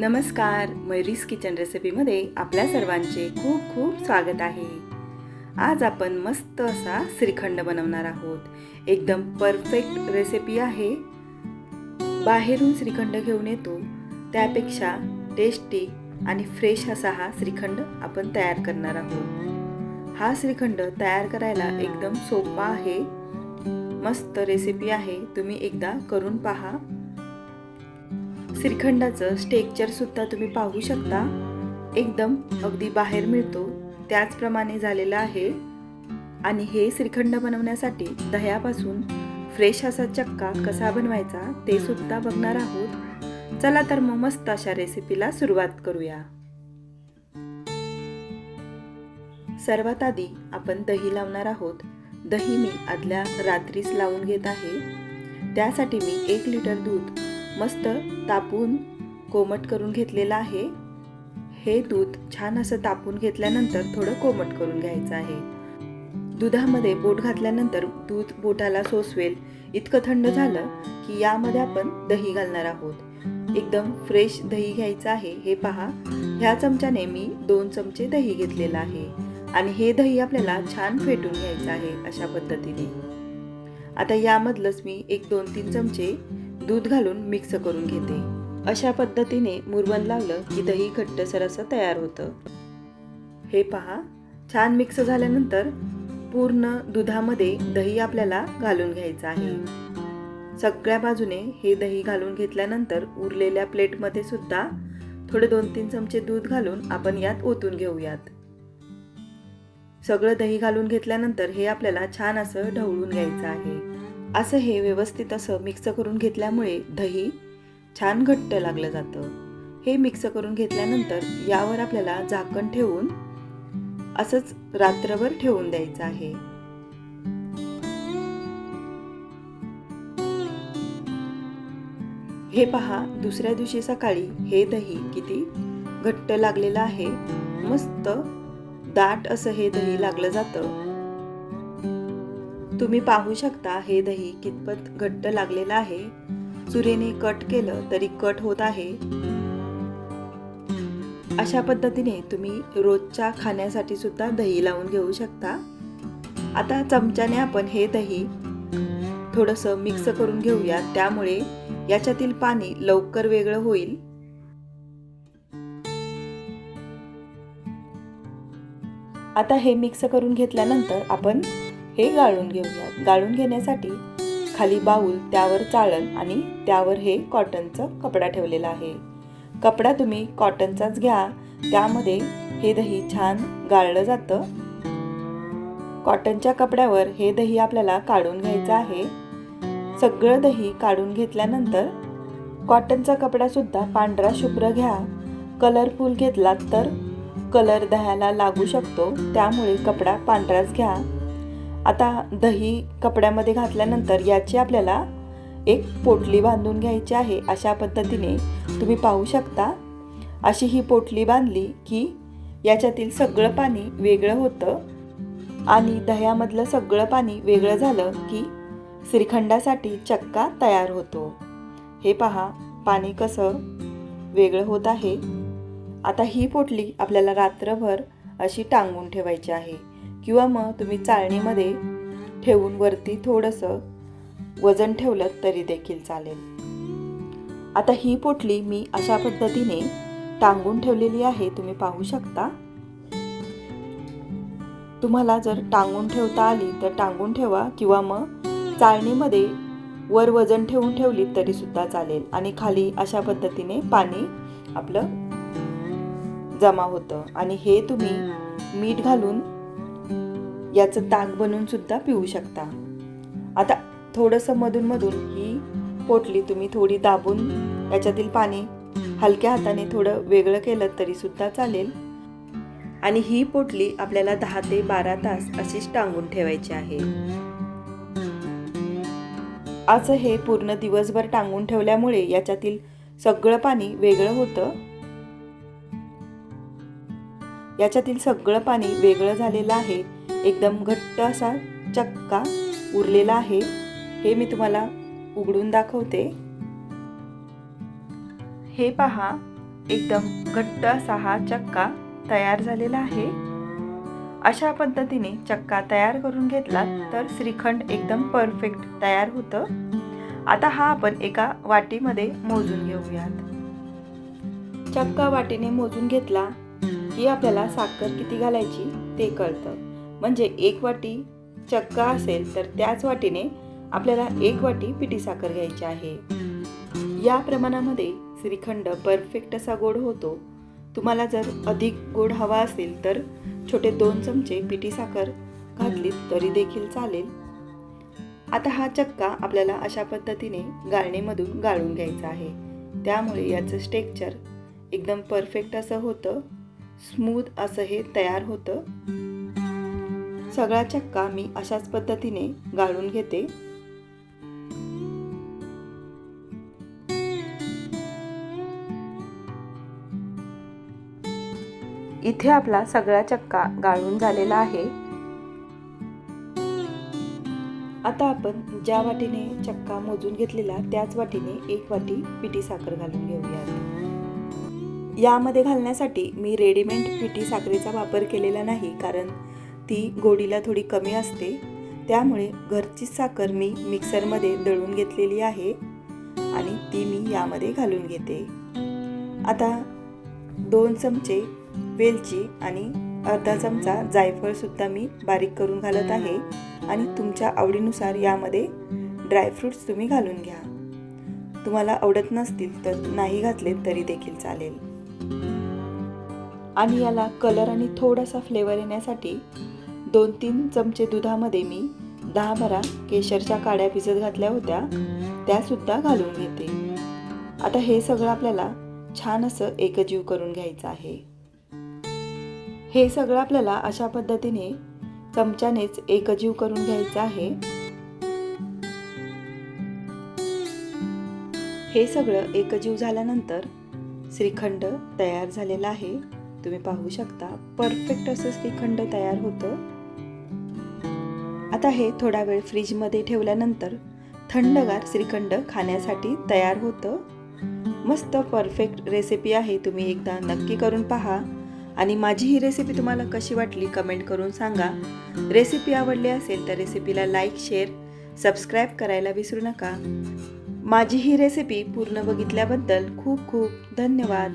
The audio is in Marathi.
नमस्कार मयुरीस किचन रेसिपीमध्ये आपल्या सर्वांचे खूप खूप स्वागत आहे. आज आपण मस्त असा श्रीखंड बनवणार आहोत. एकदम परफेक्ट रेसिपी आहे. बाहेरून श्रीखंड घेऊन येतो. त्यापेक्षा टेस्टी आणि फ्रेश असा हा श्रीखंड आपण तयार करणार आहोत. हा श्रीखंड तयार करायला एकदम सोपा आहे. मस्त रेसिपी आहे. तुम्ही एकदा करून पहा. श्रीखंडाचं स्टेक्चरसुद्धा तुम्ही पाहू शकता. एकदम अगदी बाहेर मिळतो. त्याचप्रमाणे झालेलं आहे. आणि हे श्रीखंड बनवण्यासाठी दह्यापासून फ्रेश असा चक्का कसा बनवायचा ते सुद्धा बघणार आहोत. चला तर मग मस्त अशा रेसिपीला सुरुवात करूया. सर्वात आधी आपण दही लावणार आहोत. दही मी आदल्या रात्रीच लावून घेत आहे. त्यासाठी मी एक लिटर दूध मस्त तापून कोमट करून घेतलेलं आहे. हे दूध छान असं तापून घेतल्यानंतर थोडं कोमट करून घ्यायचं आहे. दुधामध्ये बोट घातल्यानंतर दूध बोटाला सोसवेल. इतकं थंड झालं की यामध्ये आपण दही घालणार आहोत. एकदम फ्रेश दही घ्यायचं आहे. हे पहा ह्या चमच्याने मी दोन चमचे दही घेतलेलं आहे. आणि हे दही आपल्याला छान फेटून घ्यायचं आहे अशा पद्धतीने. आता यामधलंच मी एक दोन तीन चमचे दूध घालून मिक्स करून घेते. अशा पद्धतीने मुरवण लावलं की दही घट्टसर असं तयार होतं. हे पहा छान मिक्स झाल्यानंतर पूर्ण दुधामध्ये दही आपल्याला घालून घ्यायचं आहे. सगळ्या बाजूने हे दही घालून घेतल्यानंतर उरलेल्या प्लेटमध्ये सुद्धा थोडे दोन तीन चमचे दूध घालून आपण यात ओतून घेऊयात. सगळं दही घालून घेतल्यानंतर हे आपल्याला छान असं ढवळून घ्यायचं आहे. असं हे व्यवस्थित असं मिक्स करून घेतल्यामुळे दही छान घट्ट लागलं जातं. हे मिक्स करून घेतल्यानंतर यावर आपल्याला झाकण ठेवून असंच रात्रभर ठेवून द्यायचं आहे. हे पहा दुसऱ्या दिवशी सकाळी हे दही किती घट्ट लागलेलं आहे. मस्त दाट असं हे दही लागलं जातं. तुम्ही पाहू शकता हे दही कितपत घट्ट लागलेलं आहे. सुरेने कट केलं तरी कट होत आहे. अशा पद्धतीने तुम्ही रोजच्या खाण्यासाठी सुद्धा दही लावून घेऊ शकता. आता चमच्याने आपण हे दही थोडंसं मिक्स करून घेऊया. त्यामुळे याच्यातील पाणी लवकर वेगळं होईल. आता हे मिक्स करून घेतल्यानंतर आपण हे गाळून घेऊयात. गाळून घेण्यासाठी खाली बाऊल त्यावर चाळण आणि त्यावर हे कॉटनचं कपडा ठेवलेला आहे. कपडा तुम्ही कॉटनचाच घ्या. त्यामध्ये हे दही छान गाळलं जातं. कॉटनच्या कपड्यावर हे दही आपल्याला काढून घ्यायचं आहे. सगळं दही काढून घेतल्यानंतर कॉटनचा कपडासुद्धा पांढरा शुभ्र घ्या. कलरफुल घेतलात तर कलर दह्याला लागू शकतो. त्यामुळे कपडा पांढराच घ्या. आता दही कपड्यामध्ये घातल्यानंतर याची आपल्याला एक पोटली बांधून घ्यायची आहे. अशा पद्धतीने तुम्ही पाहू शकता. अशी ही पोटली बांधली की याच्यातील सगळं पाणी वेगळं होतं आणि दह्यामधलं सगळं पाणी वेगळं झालं की श्रीखंडासाठी चक्का तयार होतो. हे पहा पाणी कसं वेगळं होत आहे. आता ही पोटली आपल्याला रात्रभर अशी टांगून ठेवायची आहे. किंवा मग तुम्ही चाळणीमध्ये ठेवून वरती थोडंसं वजन ठेवलं तरी देखील चालेल. आता ही पोटली मी अशा पद्धतीने टांगून ठेवलेली आहे तुम्ही पाहू शकता. तुम्हाला जर टांगून ठेवता आली तर टांगून ठेवा किंवा मग चाळणीमध्ये वर वजन ठेवून ठेवली तरी सुद्धा चालेल. आणि खाली अशा पद्धतीने पाणी आपलं जमा होतं. आणि हे तुम्ही मीठ घालून याचं ताक बनवून सुद्धा पिऊ शकता. आता थोडंसं मधून मधून ही पोटली तुम्ही थोडी दाबून याच्यातील पाणी हलक्या हाताने थोडं वेगळं केलं तरी सुद्धा चालेल. आणि ही पोटली आपल्याला दहा ते बारा तास अशीच टांगून ठेवायची आहे. असं हे पूर्ण दिवसभर टांगून ठेवल्यामुळे याच्यातील सगळं पाणी वेगळं होतं. याच्यातील सगळं पाणी वेगळं झालेलं आहे. एकदम घट्ट असा चक्का उरलेला आहे. हे मी तुम्हाला उघडून दाखवते. हे पहा एकदम घट्ट असा हा चक्का तयार झालेला आहे. अशा पद्धतीने चक्का तयार करून घेतला तर श्रीखंड एकदम परफेक्ट तयार होतं. आता हा आपण एका वाटीमध्ये मोजून घेऊयात. चक्का वाटीने मोजून घेतला की आपल्याला साखर किती घालायची ते कळतं. म्हणजे एक वाटी चक्का असेल तर त्याच वाटीने आपल्याला एक वाटी पिठी साखर घ्यायची आहे. या प्रमाणामध्ये श्रीखंड परफेक्ट असा गोड होतो. तुम्हाला जर अधिक गोड हवा असेल तर छोटे दोन चमचे पिठी साखर घातलीत तरी देखील चालेल. आता हा चक्का आपल्याला अशा पद्धतीने गाळणीमधून गाळून घ्यायचा आहे. त्यामुळे याचं स्टेक्चर एकदम परफेक्ट असं होतं. स्मूथ असं हे तयार होतं. सगळा चक्का मी अशाच पद्धतीने गाळून घेते. इथे आपला सगळा चक्का गाळून झालेला आहे. आता आपण ज्या वाटीने चक्का मोजून घेतलेला त्याच वाटीने एक वाटी पिठी साखर घालून घेऊयात. यामध्ये घालण्यासाठी मी रेडीमेड पिठी साखरेचा वापर केलेला नाही कारण ती गोडीला थोडी कमी असते. त्यामुळे घरची साखर मी मिक्सरमध्ये दळून घेतलेली आहे आणि ती मी यामध्ये घालून घेते. आता दोन चमचे वेलची आणि अर्धा चमचा जायफळसुद्धा मी बारीक करून घालत आहे आणि तुमच्या आवडीनुसार यामध्ये ड्रायफ्रूट्स तुम्ही घालून घ्या. तुम्हाला आवडत नसतील तर नाही घातले तरी देखील चालेल. आणि याला कलर आणि थोडासा फ्लेवर येण्यासाठी दोन तीन चमचे दुधामध्ये मी दहा बारा केशरच्या काड्या भिजत घातल्या होत्या त्यासुद्धा घालून घेते. आता हे सगळं आपल्याला छान असं एकजीव करून घ्यायचं आहे. हे सगळं आपल्याला अशा पद्धतीने चमच्यानेच एकजीव करून घ्यायचं आहे. हे सगळं एकजीव झाल्यानंतर श्रीखंड तयार झालेलं आहे. तुम्ही पाहू शकता परफेक्ट असं श्रीखंड तयार होतं. आता हे थोडा वेळ फ्रीजमध्ये ठेवल्यानंतर थंडगार श्रीखंड खाण्यासाठी तयार होतं. मस्त परफेक्ट रेसिपी आहे तुम्ही एकदा नक्की करून पहा. आणि माझी ही रेसिपी तुम्हाला कशी वाटली कमेंट करून सांगा. रेसिपी आवडली असेल तर रेसिपीला लाईक शेअर सबस्क्राईब करायला विसरू नका. माझी ही रेसिपी पूर्ण बघितल्याबद्दल खूप खूप धन्यवाद.